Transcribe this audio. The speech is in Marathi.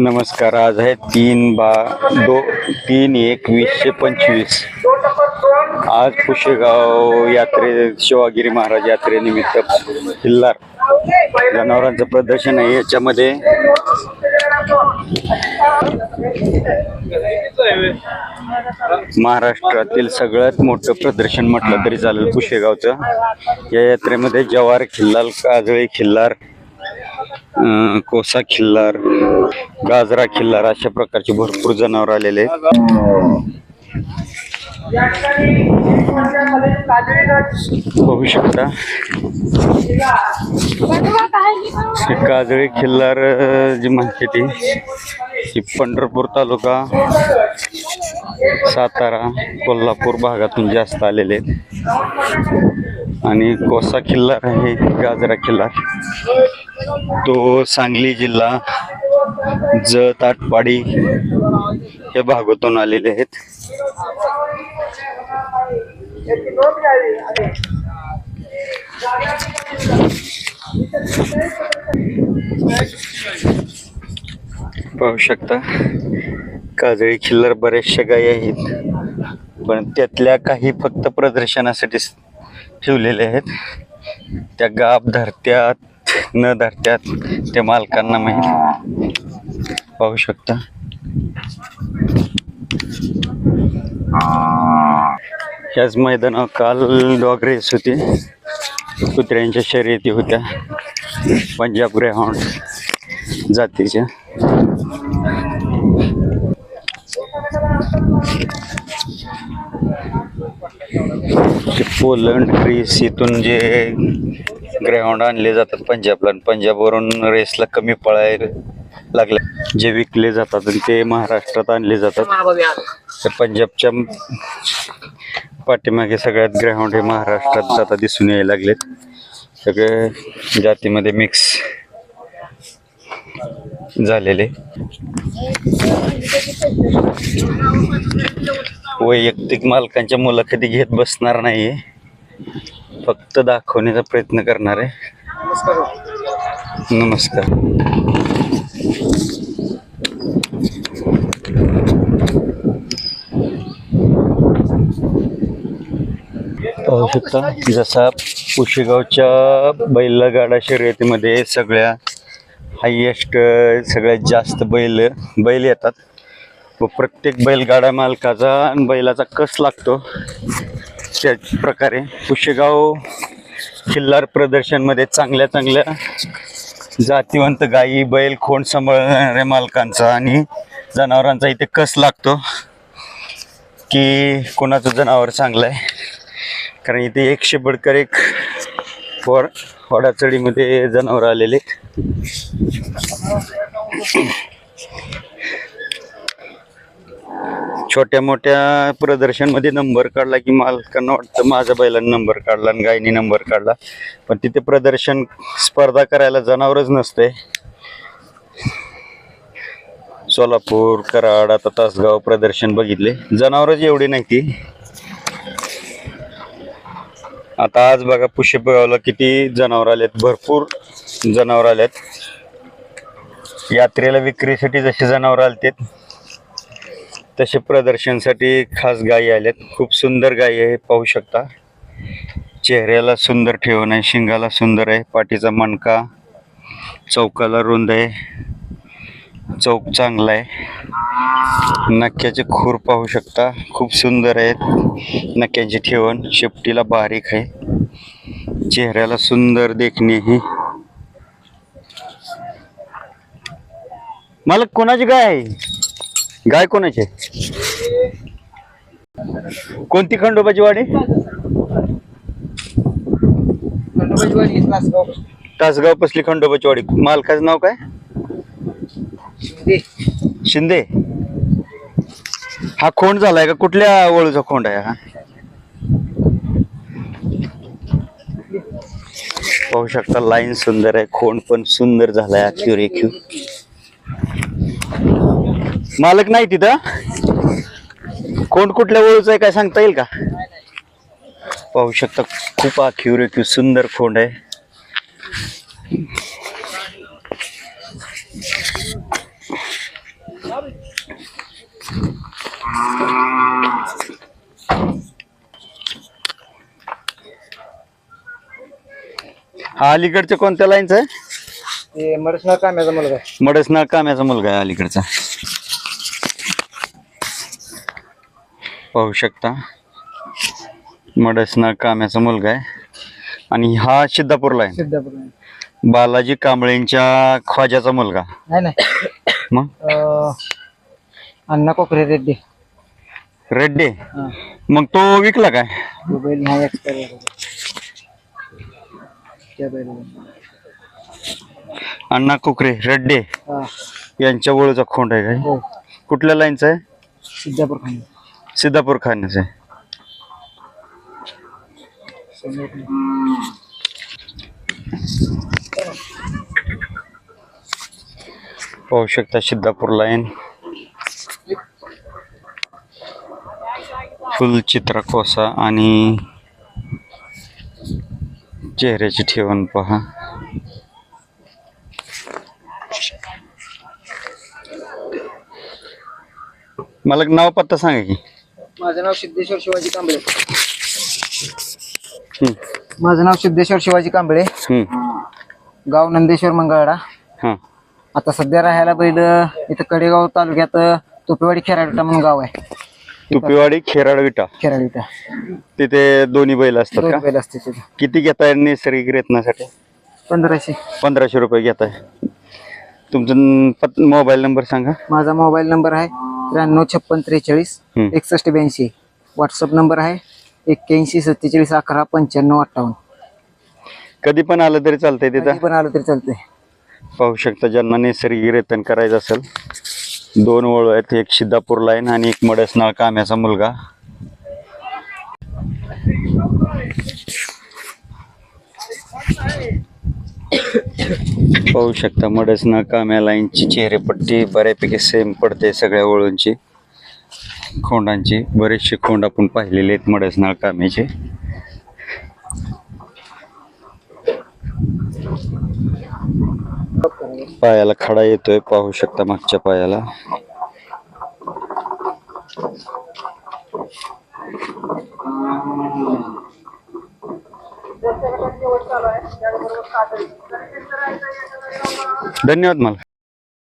नमस्कार आज आहे तीन बा दो तीन एक वीसशे पंचवीस. आज पुशेगाव यात्रे शिवागिरी महाराज यात्रेनिमित्त किल्लार जनावरांचं प्रदर्शन आहे. याच्यामध्ये महाराष्ट्रातील सगळ्यात मोठं प्रदर्शन म्हटलं तरी चालेल पुशेगावचं. या यात्रेमध्ये जवार खिल्लार काजळी खिल्लार कोसा खिल्लार गाजरा खिल्लार अशा प्रकारचे भरपूर जनावर आलेले आहेत. बघू शकता. हे काजळी खिल्लार जी माहिती ती पंढरपूर तालुका. सातारा कोल्हापूर भागातून जास्त आलेले आहेत. आणि कोसा किल्ला आहे गाजरा किल्ला तो सांगली जिल्हा जत आटपाडी या भागातून आलेले आहेत. पाहू शकता. काजळी खिल्लर बऱ्याचशा गायी आहेत. पण त्यातल्या काही फक्त प्रदर्शनासाठी ठेवलेले आहेत. त्या गाब धरत्यात न धरत्यात त्या मालकांना माहीत पाहू शकता. ह्याच मैदानावर काल डॉग रेस होती. कुत्र्यांच्या शर्यती होत्या. पंजाब ग्रेहाउंड जातीच्या. पोलंड ट्रीस इथून जे ग्राउंड आणले जातात पंजाबला आणि पंजाबवरून रेसला कमी पळायला लागले. जे विकले जातात आणि ते महाराष्ट्रात आणले जातात. तर पंजाबच्या पाठीमागे सगळ्यात ग्राउंड हे महाराष्ट्रात जाता दिसून यायला लागलेत. सगळे जातीमध्ये मिक्स झालेले. वैयक्तिक मालकांच्या मुलाखती घेत बसणार नाहीये फक्त दाखवण्याचा प्रयत्न करणार आहे. नमस्कार. पाहू शकता जसा पुशेगावच्या बैलगाडा शर्यतीमध्ये सगळ्या हायेस्ट सगळ्यात जास्त बैल बैल येतात. व प्रत्येक बैलगाडा मालकाचा आणि बैलाचा कस लागतो त्याच प्रकारे पुशेगाव खिल्लार प्रदर्शनमध्ये चांगल्या चांगल्या जातीवंत गायी बैल खोंड सांभाळणाऱ्या मालकांचा आणि जनावरांचा इथे कस लागतो की कोणाचं जनावर चांगलं आहे. कारण इथे एकशे बडकर एक वड वडाचडीमध्ये जनावर आलेले. छोट्या मोठ्या प्रदर्शनमध्ये नंबर काढला की मालकांना वाटतं माझ्या बैलांनी नंबर काढला आणि गायनी नंबर काढला. पण तिथे प्रदर्शन स्पर्धा करायला जनावरच नसते. सोलापूर कराड आता तासगाव प्रदर्शन बघितले. जनावरच एवढी नाही ती. आता आज बघा पुष्यगावला किती जनावर आलेत. भरपूर जनावर आलेत. यात्रेला विक्रीसाठी जसे जनावर आलते तसे प्रदर्शनसाठी खास गायी आल्यात खूप सुंदर गायी आहे पाहू शकता. चेहऱ्याला सुंदर ठेवण आहे शिंगाला सुंदर आहे पाठीचा मणका चौकाला रुंद आहे. चौक चांगला आहे. नक्याचे खूर पाहू शकता. खूप सुंदर आहेत. नक्याची ठेवण शेपटीला बारीक आहे. चेहऱ्याला सुंदर देखणे ही मला कोणाची गाय आहे? गाय कोणाची आहे? कोणती खंडोबाची वाडी? तासगाव पसली खंडोबाची वाडी. मालकाचं नाव काय? शिंदे. हा खोंड झालाय का? कुठल्या वळूचा खोंड आहे हा? पाहू शकता लाईन सुंदर आहे खोंड पण सुंदर झालाय अख्यू रेख्यू मालक नाही तिथं? कोण कुठल्या वळूचा आहे काय सांगता येईल का? पाहू शकता खूप आखीव रेख्यू सुंदर खोंड आहे. हा अलीकडच्या कोणत्या लाईनच आहे? ते कामाचा काम्याचा मुलगा आहे. मडसनाळ काम्याचा मुलगा आहे अलीकडचा. पाहू शकता. मडसनाळ काम्याचा मुलगा आहे. आणि हा सिद्धापूरला आहे सिद्धापूर बालाजी कांबळेंच्या ख्वाजाचा मुलगा. नाही मग? अण्णा कोकरे रेड्डी. रेड्डे हा. मग तो विकला काय? तो बैल नाही एक्सपायर त्या बैल अण्णा कुकरे रेड्डे हा. यांच्या ओळूचा खोंड आहे काय? हो. कुठल्या लाईनचा आहे? सिद्धापूर खाणे सिद्धापूर खाण्याचा आहे. पाहू शकता सिद्धापूर लाईन. फुल चित्र कोसा आणि चेहऱ्याची ठेवण पहा. मला नाव पत्ता सांगा की. माझं नाव सिद्धेश्वर शिवाजी कांबळे. माझं नाव सिद्धेश्वर शिवाजी कांबळे. गाव नंदेश्वर मंगळवाडा. हा. आता सध्या राहायला बैल इथं कडेगाव तालुक्यात तुपेवाडी खेराडटा म्हणून गाव आहे. तुपेवाडी खेराड विटा. खेराडीटा तिथे दोन्ही बैल असतात दोन का? बैल असते तिथे. किती घेताय नैसर्गिक रेतनासाठी? पंधराशे. पंधराशे रुपये घेताय. तुमचा पत मोबाईल नंबर सांगा. माझा मोबाईल नंबर आहे त्र्याण्णव छप्पन त्रेचाळीस हम्म. एकसष्ट ब्याऐंशी. व्हॉट्सअप नंबर आहे एक्क्याऐंशी सत्तेचाळीस अकरा पंच्याण्णव अठ्ठावन्न. कधी पण आलं तरी चालतंय कधी तिथं. पण आलं तरी चालतंय. पाहू शकता ज्यांना नैसर्गिक रेतन करायचं असेल. दोन वळू आहेत एक सिद्धापूर लाईन आणि एक मडसनाळ काम्याचा मुलगा. पाहू शकता मडसनाळ काम्या लाईनची चेहरेपट्टी बऱ्यापैकी सेम पडते सगळ्या वळूंची. खोंडांची बरेचसे खोंड आपण पाहिलेले आहेत मडसनाळ काम्याचे. पायाला खडा येतोय पाहू शकता मागच्या पायाला. धन्यवाद मला.